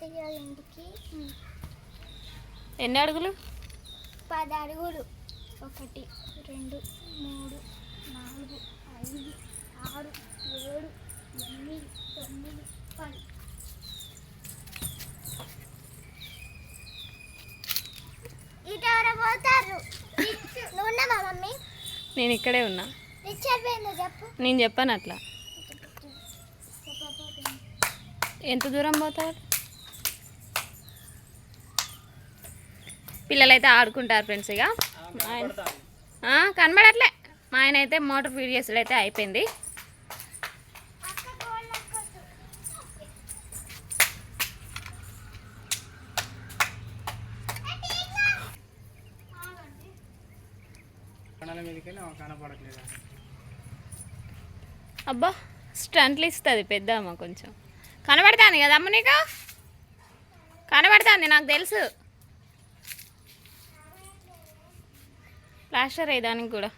తాతయ్య ఇంటికి ఎన్ని అడుగులు? పది అడుగులు. ఒకటి రెండు మూడు నాలుగు ఐదు ఆరు ఏడు ఎనిమిది తొమ్మిది పది. ఇటెవరు పోతారు? మమ్మీ? నేను ఇక్కడే ఉన్నా. చెప్పు. నేను చెప్పాను అట్లా. ఎంత దూరం పోతారు? పిల్లలైతే ఆడుకుంటారు ఫ్రెండ్స్ ఇక. కనబడట్లే. మా ఆయన అయితే మోటార్ ఫీడ్ చేసుడు అయితే అయిపోయింది. అబ్బా స్టంట్లు ఇస్తుంది పెద్దమ్మ కొంచెం. కనబడుతుంది కదా అమ్మ నీకు? కనబడుతుంది నాకు తెలుసు. ప్లాస్టర్ అయ్యేదానికి కూడా.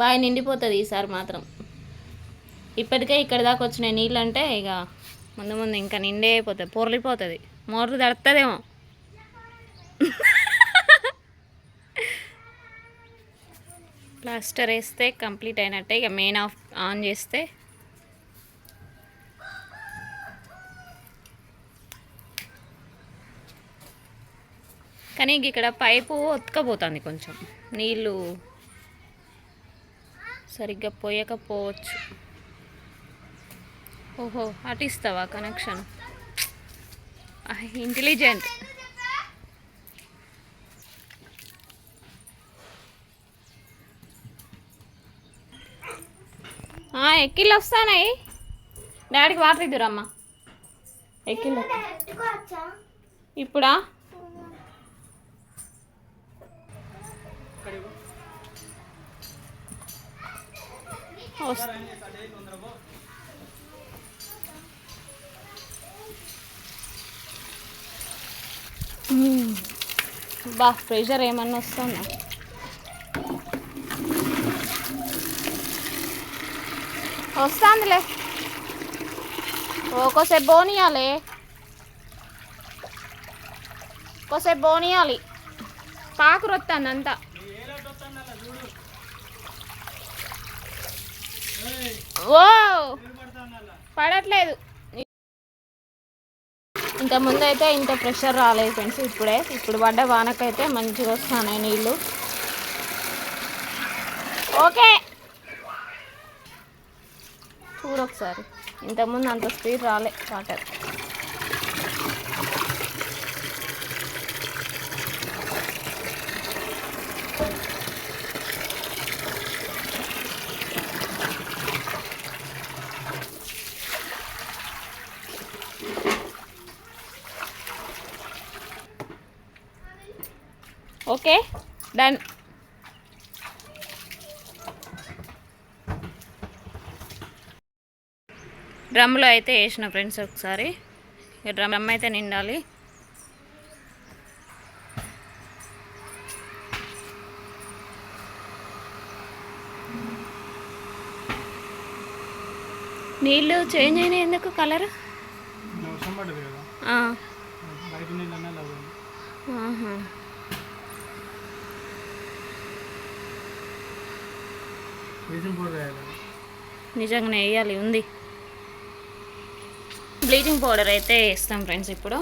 బాగా నిండిపోతుంది ఈసారి మాత్రం. ఇప్పటికే ఇక్కడ దాకా వచ్చినాయి నీళ్ళు అంటే ఇక ముందు ముందు ఇంకా నిండే అయిపోతుంది పొరలిపోతుంది. మోటార్ తడుతుందేమో ప్లాస్టర్ వేస్తే కంప్లీట్ అయినట్టే ఇక మెయిన్ ఆఫ్ ఆన్ చేస్తే కానీ ఇక ఇక్కడ పైపు ఒత్తుకపోతుంది కొంచెం. నీళ్ళు సరిగ్గా పోయకపోవచ్చు. ఓహో అటు ఇస్తావా కనెక్షన్? ఇంటెలిజెంట్. ఎక్కిళ్ళు వస్తానాయి. డాడీకి వాటర్ ఇద్దురమ్మా. ఎక్కిళ్ళు. ఇప్పుడా? బా ప్రెషర్ ఏమన్నా వస్తుందా? వస్తుందిలే. ఒక్కోసేపు బోనియాలి ఒక్కోసేపు బోనియాలి కాకురు అంతా. ఓ పడట్లేదు. ఇంత ముందు అయితే ఇంత ప్రెషర్ రాలేదు ఫ్రెండ్స్ ఇప్పుడే. ఇప్పుడు పడ్డ వానకైతే మంచిగా వస్తున్నాయి నీళ్ళు. ఓకే! చూడొకసారి ఇంతకుముందు అంత స్పీడ్ రాలే వాటర్. Okay done. డ్రమ్లో అయితే వేసిన ఫ్రెండ్స్ ఒకసారి. ఈ డ్రమ్ అయితే నిండాలి. నీళ్ళు చేంజ్ అయినాయి ఎందుకు కలర్? కదా బయట నీళ్ళు అన్నా లవ్వండి బ్లీచింగ్ పౌడర్ వేయాలి నిజంగానే వేయాలి ఉంది. బ్లీచింగ్ పౌడర్ అయితే వేస్తాం ఫ్రెండ్స్ ఇప్పుడు.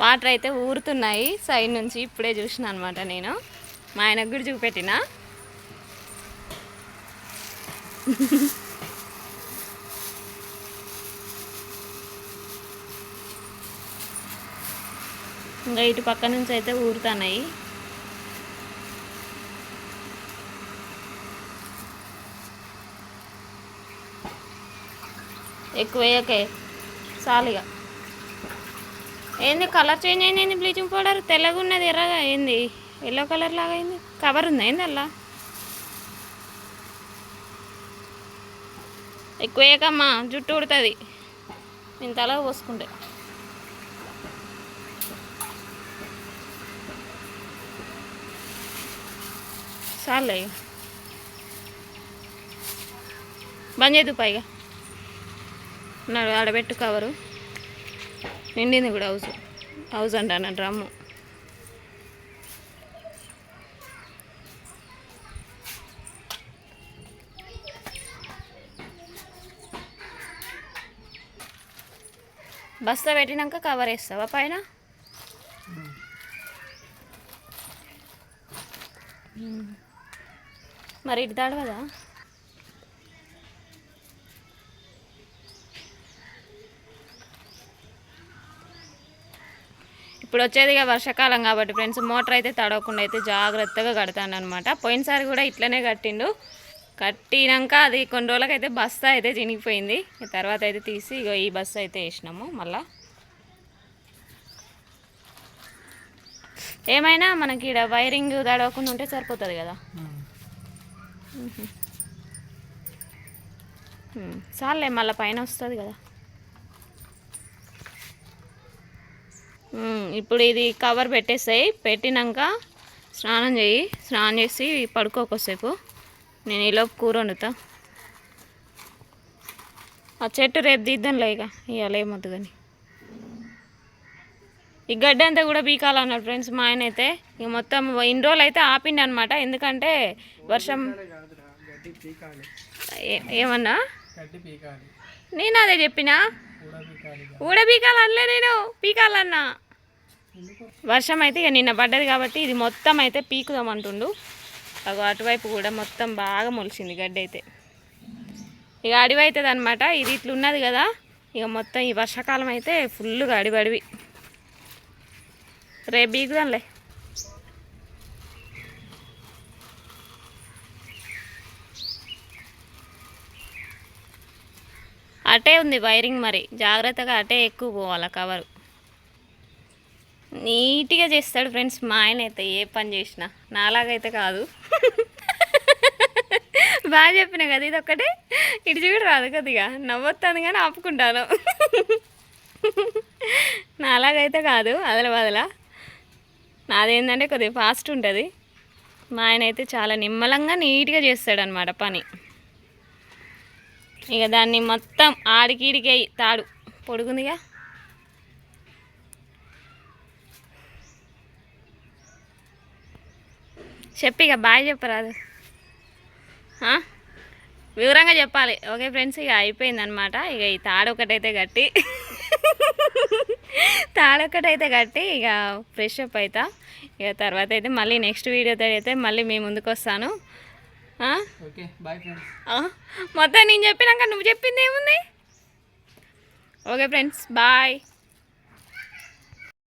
వాటర్ అయితే ఊరుతున్నాయి సైడ్ నుంచి ఇప్పుడే చూసిన అనమాట నేను. మా ఆయనకు కూడా చూపెట్టిన. ఇంకా ఇటు పక్క నుంచి అయితే ఊరుతున్నాయి ఎక్కువ వేయకే చాలుగా. ఏంది కలర్ చేంజ్ అయింది బ్లీచింగ్ పౌడర్? తెల్లగా ఉన్నది ఎర్రగా ఏంది ఎల్లో కలర్ లాగా అయింది. కవర్ ఉంది ఏంది అలా ఎక్కువ వేయకమ్మా జుట్టు ఉడుతుంది. నేను తల పోసుకుంటే. చాలే బంద్ చేద్దు పైగా నాడు ఆడబెట్టు కవరు. నిండింది కూడా హౌస్. హౌస్ అంటాను డ్రమ్ము. బస్తా పెట్టినాక కవర్ వేస్తావా పైన? మరి ఇటు తడవదా ఇప్పుడు వచ్చేది ఇక వర్షాకాలం కాబట్టి ఫ్రెండ్స్ మోటార్ అయితే తడవకుండా అయితే జాగ్రత్తగా కడతాను అనమాట పోయినసారి కూడా ఇట్లనే కట్టిండు. కట్టినాక అది కొన్ని రోజులకైతే బస్తా అయితే చినిగిపోయింది. తర్వాత అయితే తీసి ఇగో ఈ బస్సు అయితే వేసినాము మళ్ళా. ఏమైనా మనకి ఇక్కడ వైరింగ్ తడవకుండా ఉంటే సరిపోతుంది కదా. చాలే మళ్ళీ పైన వస్తుంది కదా. ఇప్పుడు ఇది కవర్ పెట్టేస్తాయి పెట్టినాక స్నానం చేయి స్నానం చేసి పడుకోకొసేపు నేను ఈలోపు కూర వండుతా. ఆ చెట్టు రేపు దిద్దాంలే ఇక. ఇవ్వలేమద్దు కానీ. ఈ గడ్డి అంతా కూడా పీకాలన్నాడు ఫ్రెండ్స్ మా ఆయన అయితే. ఇక మొత్తం ఇన్ని రోజులు అయితే ఆపిండి అనమాట ఎందుకంటే వర్షం ఏమన్నా? నేను అదే చెప్పినా? కూడా పీకాలి ఊడ పీకాలనలే నేను. పీకాలన్నా. వర్షం అయితే ఇక నిన్న పడ్డది కాబట్టి ఇది మొత్తం అయితే పీకుదాం అంటుండు. అగో అటువైపు కూడా మొత్తం బాగా మొలిచింది గడ్డి అయితే. ఇక అడివి అవుతుంది అనమాట ఇది ఇట్లున్నది కదా. ఇక మొత్తం ఈ వర్షాకాలం అయితే ఫుల్గా అడివి అడివి రేపు బీకుదాంలే అటే ఉంది వైరింగ్ మరి. జాగ్రత్తగా అటే ఎక్కువ పోవాలి కవరు. నీట్గా చేస్తాడు ఫ్రెండ్స్ మా ఆయన అయితే ఏ పని చేసినా. నాలాగైతే కాదు. బాగా చెప్పిన కదా ఇది ఒక్కటే ఇటు చూడు రాదు కొద్దిగా. నవ్వొస్తాను కానీ ఆపుకుంటాను. నాలాగైతే కాదు. అదల బదల. నాదేంటంటే కొద్దిగా ఫాస్ట్ ఉంటుంది. మా ఆయన అయితే చాలా నిమ్మలంగా నీట్గా చేస్తాడనమాట పని. ఇక దాన్ని మొత్తం ఆడికిడికి తాడు. పొడుగుందిగా? చెప్పి ఇక బాయ్ చెప్పరాదు. వివరంగా చెప్పాలి. ఓకే ఫ్రెండ్స్ ఇక అయిపోయిందనమాట ఇక ఈ తాడు ఒకటైతే కట్టి తాడు ఒకటైతే కట్టి ఇక ఫ్రెష్ అప్ అవుతా ఇక తర్వాత అయితే మళ్ళీ నెక్స్ట్ వీడియోతో అయితే మళ్ళీ మీ ముందుకు వస్తాను? మొత్తం నేను చెప్పినాక నువ్వు చెప్పింది ఏముంది? Okay friends bye